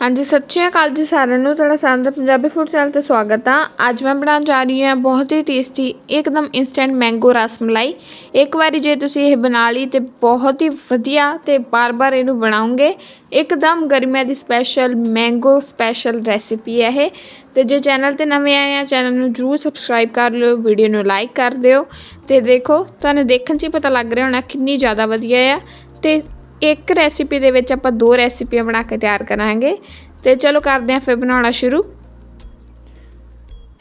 ਹਾਂਜੀ, ਸਤਿ ਸ਼੍ਰੀ ਅਕਾਲ ਜੀ ਸਾਰਿਆਂ ਨੂੰ। ਤੁਹਾਡਾ ਸਾਰਿਆਂ ਦਾ ਪੰਜਾਬੀ ਫੂਡ ਚੈਨਲ ਤੇ ਸਵਾਗਤ ਆ। ਅੱਜ ਮੈਂ ਬਣਾਉਣ ਜਾ ਰਹੀ ਹਾਂ ਬਹੁਤ ਹੀ ਟੇਸਟੀ ਇੱਕਦਮ ਇਨਸਟੈਂਟ ਮੈਂਗੋ ਰਸ ਮਲਾਈ ਇੱਕ ਵਾਰੀ ਜੇ ਤੁਸੀਂ ਇਹ ਬਣਾ ਲਈ ਤੇ ਬਹੁਤ ਹੀ ਵਧੀਆ ਤੇ ਬਾਰ-ਬਾਰ ਇਹਨੂੰ ਬਣਾਉਂਗੇ ਇੱਕਦਮ ਗਰਮੀਆਂ ਦੀ ਸਪੈਸ਼ਲ ਮੈਂਗੋ ਸਪੈਸ਼ਲ ਰੈਸਿਪੀ ਹੈ ਇਹ। ਤੇ ਜੇ ਚੈਨਲ ਤੇ ਨਵੇਂ ਆਏ ਆ ਚੈਨਲ ਨੂੰ ਜਰੂਰ ਸਬਸਕ੍ਰਾਈਬ ਕਰ ਲਿਓ ਵੀਡੀਓ ਨੂੰ ਲਾਈਕ ਕਰ ਦਿਓ। ਤੇ ਦੇਖੋ, ਤੁਹਾਨੂੰ ਦੇਖਣ 'ਚ ਹੀ ਪਤਾ ਲੱਗ ਰਿਹਾ ਹੋਣਾ ਕਿੰਨੀ ਜ਼ਿਆਦਾ ਵਧੀਆ ਆ। ਤੇ ਇੱਕ ਰੈਸਿਪੀ ਦੇ ਵਿੱਚ ਆਪਾਂ ਦੋ ਰੈਸਿਪੀਆਂ ਬਣਾ ਕੇ ਤਿਆਰ ਕਰਾਂਗੇ। ਤੇ ਚਲੋ ਕਰਦੇ ਹਾਂ ਫਿਰ ਬਣਾਉਣਾ ਸ਼ੁਰੂ।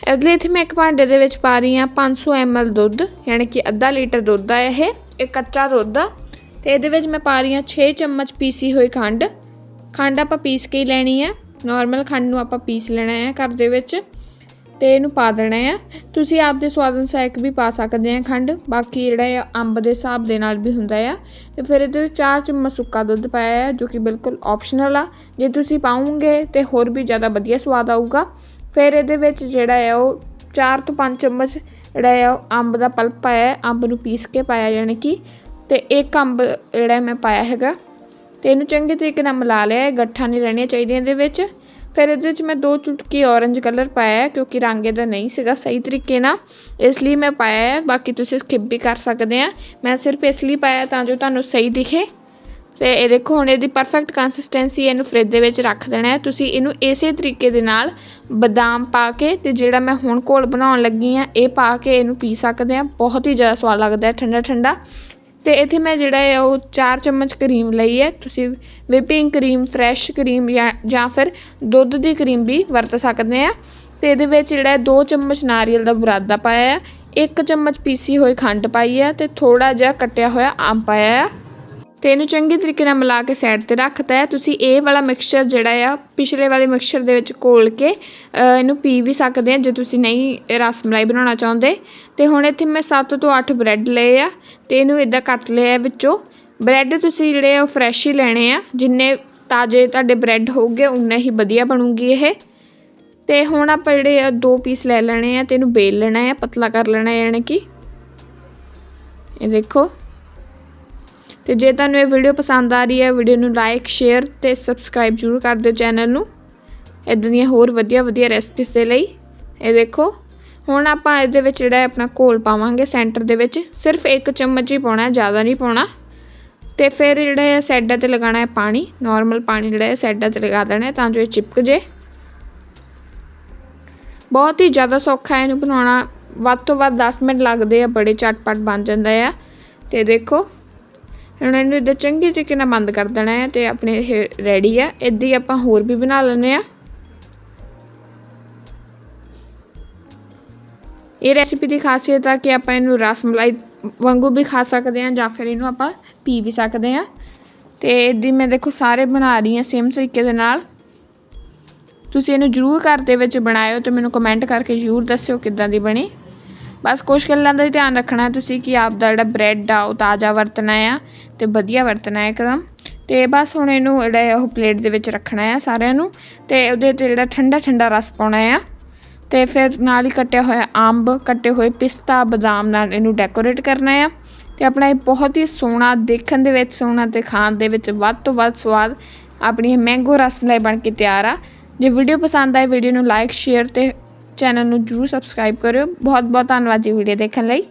ਇਹਦੇ ਲਈ ਇੱਥੇ ਮੈਂ ਇੱਕ ਭਾਂਡੇ ਦੇ ਵਿੱਚ ਪਾ ਰਹੀ ਹਾਂ 500 ml ਦੁੱਧ, ਯਾਨੀ ਕਿ ਅੱਧਾ ਲੀਟਰ ਦੁੱਧ ਆ ਇਹ ਇਹ ਕੱਚਾ ਦੁੱਧ ਆ। ਤੇ ਇਹਦੇ ਵਿੱਚ ਮੈਂ ਪਾ ਰਹੀ ਹਾਂ 6 ਚਮਚ ਪੀਸੀ ਹੋਈ ਖੰਡ। ਖੰਡ ਆਪਾਂ ਪੀਸ ਕੇ ਹੀ ਲੈਣੀ ਆ। ਨਾਰਮਲ ਖੰਡ ਨੂੰ ਆਪਾਂ ਪੀਸ ਲੈਣਾ ਹੈ ਘਰ ਦੇ ਵਿੱਚ। ਤੇ ਇਹਨੂੰ ਪਾ ਦੇਣਾ ਹੈ ਤੁਸੀਂ ਆਪਦੇ ਸਵਾਦ ਅਨੁਸਾਰ ਵੀ ਪਾ ਸਕਦੇ ਆ ਖੰਡ। ਬਾਕੀ ਜਿਹੜਾ ਆ ਅੰਬ ਦੇ ਹਿਸਾਬ ਦੇ ਨਾਲ ਵੀ ਹੁੰਦਾ ਆ। ਤੇ ਫਿਰ ਇਹਦੇ ਵਿੱਚ 4 ਚਮਚ ਸੁੱਕਾ ਦੁੱਧ ਪਾਇਆ ਹੈ ਜੋ ਕਿ ਬਿਲਕੁਲ ਆਪਸ਼ਨਲ ਆ। ਜੇ ਤੁਸੀਂ ਪਾਉਂਗੇ ਤੇ ਹੋਰ ਵੀ ਜ਼ਿਆਦਾ ਵਧੀਆ ਸਵਾਦ ਆਊਗਾ। ਫਿਰ ਇਹਦੇ ਵਿੱਚ ਜਿਹੜਾ ਆ ਉਹ 4 ਤੋਂ 5 ਚਮਚ ਜਿਹੜਾ ਆ ਉਹ ਅੰਬ ਦਾ ਪਲਪ ਪਾਇਆ ਹੈ ਅੰਬ ਨੂੰ ਪੀਸ ਕੇ ਪਾਇਆ ਯਾਨੀ ਕਿ। ਤੇ ਇੱਕ ਅੰਬ ਜਿਹੜਾ ਮੈਂ ਪਾਇਆ ਹੈਗਾ। ਤੇ ਇਹਨੂੰ ਚੰਗੇ ਤਰੀਕੇ ਨਾਲ ਮਿਲਾ ਲਿਆ ਹੈ ਗੱਠਾਂ ਨਹੀਂ ਰਹਿਣੀਆਂ ਚਾਹੀਦੀਆਂ ਇਹਦੇ ਵਿੱਚ। ਫਿਰ ਇਹਦੇ ਵਿੱਚ ਮੈਂ ਦੋ ਚੁਟਕੀ ਔਰੰਜ ਕਲਰ ਪਾਇਆ ਕਿਉਂਕਿ ਰੰਗ ਇਹਦਾ ਨਹੀਂ ਸੀਗਾ ਸਹੀ ਤਰੀਕੇ ਨਾਲ। ਇਸ ਲਈ ਮੈਂ ਪਾਇਆ ਹੈ, ਬਾਕੀ ਤੁਸੀਂ ਸਕਿਪ ਵੀ ਕਰ ਸਕਦੇ ਆ। ਮੈਂ ਸਿਰਫ ਇਸ ਲਈ ਪਾਇਆ ਤਾਂ ਜੋ ਤੁਹਾਨੂੰ ਸਹੀ ਦਿਖੇ। ਤੇ ਇਹ ਦੇਖੋ, ਹੁਣ ਇਹਦੀ ਪਰਫੈਕਟ ਕੰਸਿਸਟੈਂਸੀ ਇਹਨੂੰ ਫ੍ਰਿਜ ਦੇ ਵਿੱਚ ਰੱਖ ਦੇਣਾ ਹੈ। ਤੁਸੀਂ ਇਹਨੂੰ ਇਸੇ ਤਰੀਕੇ ਦੇ ਨਾਲ ਬਦਾਮ ਪਾ ਕੇ ਤੇ ਜਿਹੜਾ ਮੈਂ ਹੁਣ ਘੋਲ ਬਣਾਉਣ ਲੱਗੀ ਆ ਇਹ ਪਾ ਕੇ ਇਹਨੂੰ ਪੀ ਸਕਦੇ ਆ ਬਹੁਤ ਹੀ ਜ਼ਿਆਦਾ ਸਵਾਦ ਲੱਗਦਾ ਹੈ ਠੰਡਾ ਠੰਡਾ ਤੇ ਇੱਥੇ ਮੈਂ ਜਿਹੜਾ ਹੈ ਉਹ 4 ਚਮਚ ਕਰੀਮ ਲਈ ਹੈ। ਤੁਸੀਂ ਵਿਪਿੰਗ ਕਰੀਮ, ਫਰੈਸ਼ ਕਰੀਮ ਜਾਂ ਜਾਂ ਫਿਰ ਦੁੱਧ ਦੀ ਕਰੀਮ ਵੀ ਵਰਤ ਸਕਦੇ ਆ ਤੇ ਇਹਦੇ ਵਿੱਚ ਜਿਹੜਾ 2 ਚਮਚ ਨਾਰੀਅਲ ਦਾ ਬੁਰਾਦਾ ਪਾਇਆ ਹੈ। 1 ਚਮਚ ਪੀਸੀ ਹੋਈ ਖੰਡ ਪਾਈ ਹੈ ਤੇ ਥੋੜਾ ਜਿਹਾ ਕੱਟਿਆ ਹੋਇਆ ਆਮ ਪਾਇਆ ਹੈ। ਤੇ ਇਹਨੂੰ ਚੰਗੀ ਤਰੀਕੇ ਨਾਲ ਮਿਲਾ ਕੇ ਸਾਈਡ ਤੇ ਰੱਖਤਾ ਹੈ। ਤੁਸੀਂ ਇਹ ਵਾਲਾ ਮਿਕਸਚਰ ਜਿਹੜਾ ਆ, ਪਿਛਲੇ ਵਾਲੇ ਮਿਕਸਚਰ ਦੇ ਵਿੱਚ ਘੋਲ ਕੇ ਇਹਨੂੰ ਪੀ ਵੀ ਸਕਦੇ ਆ, ਜੇ ਤੁਸੀਂ ਨਹੀਂ ਰਸ ਮਲਾਈ ਬਣਾਉਣਾ ਚਾਹੁੰਦੇ। ਤੇ ਹੁਣ ਇੱਥੇ ਮੈਂ 7 ਤੋਂ 8 ਬ੍ਰੈਡ ਲਏ ਆ, ਤੇ ਇਹਨੂੰ ਇਦਾਂ ਕੱਟ ਲਿਆ ਵਿੱਚੋਂ। ਬ੍ਰੈਡ ਤੁਸੀਂ ਜਿਹੜੇ ਆ ਫਰੈਸ਼ ਹੀ ਲੈਣੇ ਆ। ਜਿੰਨੇ ਤਾਜ਼ੇ ਤੁਹਾਡੇ ਬ੍ਰੈਡ ਹੋਊਗੇ ਉਨੇ ਹੀ ਵਧੀਆ ਬਣੂਗੀ ਇਹ। ਤੇ ਹੁਣ ਆਪਾਂ ਜਿਹੜੇ ਆ, ਦੋ ਪੀਸ ਲੈ ਲੈਣੇ ਆ, ਤੇ ਇਹਨੂੰ ਬੇਲ ਲੈਣਾ ਆ, ਪਤਲਾ ਕਰ ਲੈਣਾ ਯਾਨੀ ਕਿ। ਇਹ ਦੇਖੋ। ਤੇ ਜੇ ਤੁਹਾਨੂੰ ਇਹ ਵੀਡੀਓ ਪਸੰਦ ਆ ਰਹੀ ਹੈ ਵੀਡੀਓ ਨੂੰ ਲਾਈਕ ਸ਼ੇਅਰ ਤੇ ਸਬਸਕ੍ਰਾਈਬ ਜ਼ਰੂਰ ਕਰ ਦਿਓ ਚੈਨਲ ਨੂੰ। ਇਦਾਂ ਦੀਆਂ ਹੋਰ ਵਧੀਆ ਵਧੀਆ ਰੈਸਪੀਸ ਦੇ ਲਈ। ਇਹ ਦੇਖੋ, ਹੁਣ ਆਪਾਂ ਇਹਦੇ ਵਿੱਚ ਜਿਹੜਾ ਆਪਣਾ ਘੋਲ ਪਾਵਾਂਗੇ ਸੈਂਟਰ ਦੇ ਵਿੱਚ। ਸਿਰਫ ਇੱਕ ਚਮਚ ਹੀ ਪਾਉਣਾ, ਜ਼ਿਆਦਾ ਨਹੀਂ ਪਾਉਣਾ। ਤੇ ਫਿਰ ਜਿਹੜਾ ਹੈ ਸਾਈਡਾਂ ਤੇ ਲਗਾਉਣਾ ਹੈ ਪਾਣੀ ਨਾਰਮਲ ਪਾਣੀ ਜਿਹੜਾ ਹੈ ਸਾਈਡਾਂ ਤੇ ਲਗਾ ਦੇਣਾ ਤਾਂ ਜੋ ਇਹ ਚਿਪਕ ਜੇ। ਬਹੁਤ ਹੀ ਜ਼ਿਆਦਾ ਸੌਖਾ ਹੈ ਇਹਨੂੰ ਬਣਾਉਣਾ, ਵੱਧ ਤੋਂ ਵੱਧ 10 ਮਿੰਟ ਲੱਗਦੇ ਆ, ਬੜੇ ਚਟਪਟ ਬਣ ਜਾਂਦਾ ਆ। ਤੇ ਦੇਖੋ ਹੁਣ ਇਹਨੂੰ ਇਦਾਂ ਚੰਗੇ ਤਰੀਕੇ ਨਾਲ ਬੰਦ ਕਰ ਦੇਣਾ ਹੈ ਤੇ ਆਪਣੇ ਇਹ ਰੈਡੀ ਆ। ਇਦਾਂ ਹੀ ਆਪਾਂ ਹੋਰ ਵੀ ਬਣਾ ਲੈਣੇ ਆ ਇਹ ਰੈਸਿਪੀ ਦੀ ਖਾਸੀਅਤ ਆ ਕਿ ਆਪਾਂ ਇਹਨੂੰ ਰਸ ਮਲਾਈ ਵਾਂਗੂ ਵੀ ਖਾ ਸਕਦੇ ਆ ਜਾਂ ਫਿਰ ਇਹਨੂੰ ਆਪਾਂ ਪੀ ਵੀ ਸਕਦੇ ਆ ਤੇ ਇਦਾਂ ਮੈਂ ਦੇਖੋ ਸਾਰੇ ਬਣਾ ਰਹੀ ਆ ਸੇਮ ਤਰੀਕੇ ਦੇ ਨਾਲ। ਤੁਸੀਂ ਇਹਨੂੰ ਜਰੂਰ ਘਰ ਦੇ ਵਿੱਚ ਬਣਾਇਓ ਤੇ ਮੈਨੂੰ ਕਮੈਂਟ ਕਰਕੇ ਜਰੂਰ ਦੱਸਿਓ ਕਿੱਦਾਂ ਦੀ ਬਣੀ। ਬਸ ਕੁਛ ਗੱਲਾਂ ਦਾ ਹੀ ਧਿਆਨ ਰੱਖਣਾ ਤੁਸੀਂ ਕਿ ਆਪਦਾ ਜਿਹੜਾ ਬ੍ਰੈਡ ਆ, ਉਹ ਤਾਜ਼ਾ ਵਰਤਣਾ ਆ ਅਤੇ ਵਧੀਆ ਵਰਤਣਾ ਇੱਕਦਮ। ਅਤੇ ਬਸ ਹੁਣ ਇਹਨੂੰ ਜਿਹੜਾ ਉਹ ਪਲੇਟ ਦੇ ਵਿੱਚ ਰੱਖਣਾ ਆ ਸਾਰਿਆਂ ਨੂੰ ਅਤੇ ਉਹਦੇ ਤੇ ਜਿਹੜਾ ਠੰਡਾ ਠੰਡਾ ਰਸ ਪਾਉਣਾ ਆ ਅਤੇ ਫਿਰ ਨਾਲ ਹੀ ਕੱਟਿਆ ਹੋਇਆ ਅੰਬ, ਕੱਟੇ ਹੋਏ ਪਿਸਤਾ, ਬਦਾਮ ਨਾਲ ਇਹਨੂੰ ਡੈਕੋਰੇਟ ਕਰਨਾ ਆ ਅਤੇ ਆਪਣਾ ਇਹ ਬਹੁਤ ਹੀ ਸੋਹਣਾ, ਦੇਖਣ ਦੇ ਵਿੱਚ ਸੋਹਣਾ ਤੇ ਖਾਣ ਦੇ ਵਿੱਚ ਵੱਧ ਤੋਂ ਵੱਧ ਸਵਾਦ ਆਪਣੀ ਇਹ ਮੈਂਗੋ ਰਸਮਲਾਈ ਬਣ ਕੇ ਤਿਆਰ ਆ। ਜੇ ਵੀਡੀਓ ਪਸੰਦ ਆਏ ਵੀਡੀਓ ਨੂੰ ਲਾਈਕ ਸ਼ੇਅਰ ਤੇ ਚੈਨਲ ਨੂੰ ਜਰੂਰ ਸਬਸਕ੍ਰਾਈਬ ਕਰਿਓ। ਬਹੁਤ ਬਹੁਤ ਧੰਨਵਾਦ ਜੀ ਵੀਡੀਓ ਦੇਖਣ ਲਈ।